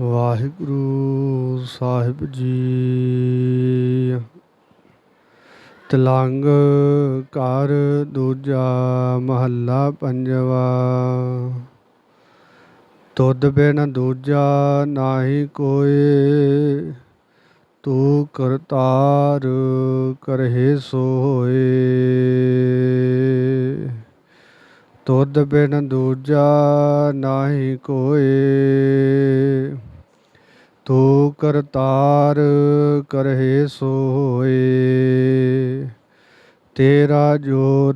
ਵਾਹਿਗੁਰੂ ਸਾਹਿਬ ਜੀ। ਤਲੰਗ ਕਰ ਦੂਜਾ ਮਹੱਲਾ ਪੰਜਵਾ। ਤੁਧ ਬਿਨ ਦੂਜਾ ਨਾਹੀ ਕੋਏ, ਤੂੰ ਕਰਤਾਰ ਕਰਹਿ ਹੋਏ ਤੁਧ ਬਿਨ ਦੂਜਾ ਨਾਹੀ ਕੋਏ ਤੂੰ ਕਰਤਾਰ ਕਰਹਿ ਹੋਏ ਤੇਰਾ ਜੋਰ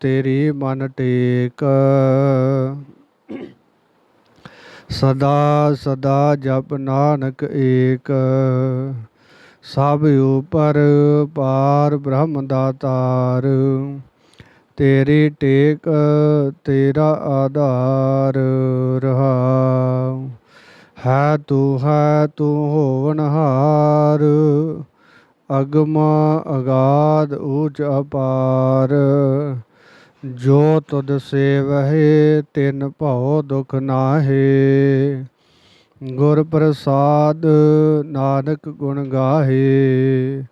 ਤੇਰੀ ਮਨ ਟੇਕ। ਸਦਾ ਸਦਾ ਜਪ ਨਾਨਕ ਏਕ। ਸਭ ਉਪਰ ਪਾਰ ਬ੍ਰਹਮ ਦਾਤਾਰ ਤੇਰੀ। ਟੇਕ ਤੇਰਾ ਆਧਾਰ ਰਹਾਉ ਹੈ ਤੂੰ ਹੈ ਤੂੰ ਹੋਵਨਹਾਰ ਅਗਮ ਅਗਾਧ ਊਚ ਅਪਾਰ। ਜੋ ਤੁਧ ਸੇਵਹਿ, ਤਿਨ ਭਉ ਦੁਖ ਨਾਹੇ। ਗੁਰ ਪ੍ਰਸਾਦ ਨਾਨਕ ਗੁਣ ਗਾਹੇ।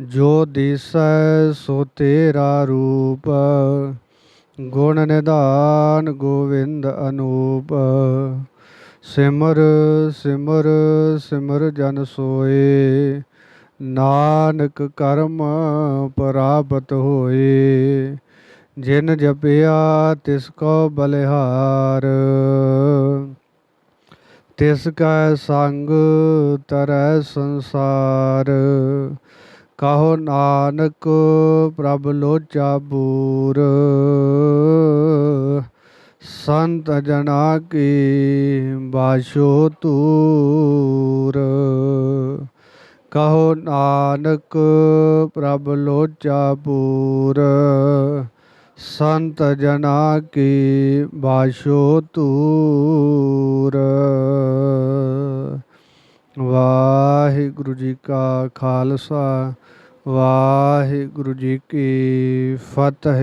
ਜੋ ਦਿਸੈ, ਸੋ ਤੇਰਾ ਰੂਪ। ਗੁਣ ਨਿਧਾਨ ਗੋਵਿੰਦ ਅਨੂਪ। ਸਿਮਰ ਸਿਮਰ ਸਿਮਰ ਜਨ ਸੋਏ। ਨਾਨਕ ਕਰਮ ਪ੍ਰਾਪਤ ਹੋਏ। ਜਿਨ ਜਪਿਆ ਤਿਸ ਕੋ ਬਲਿਹਾਰ। ਤਿਸ ਕੈ ਸੰਗ ਤਰੈ ਸੰਸਾਰ। ਕਹੋ ਨਾਨਕ ਪ੍ਰਭ ਲੋਚਾ ਬੂਰ। ਸੰਤ ਜਨਾ ਕੀ ਬਾਸ਼ੋ ਤੂਰ ਕਹੋ ਨਾਨਕ ਪ੍ਰਭ ਲੋਚਾ ਪੂਰ। ਸੰਤ ਜਨਾ ਕੀ ਬਾਸ਼ੋ ਤੂਰ ਵਾਹਿਗੁਰੂ ਜੀ ਕਾ ਖਾਲਸਾ, ਵਾਹਿਗੁਰੂ ਜੀ ਕੀ ਫਤਿਹ।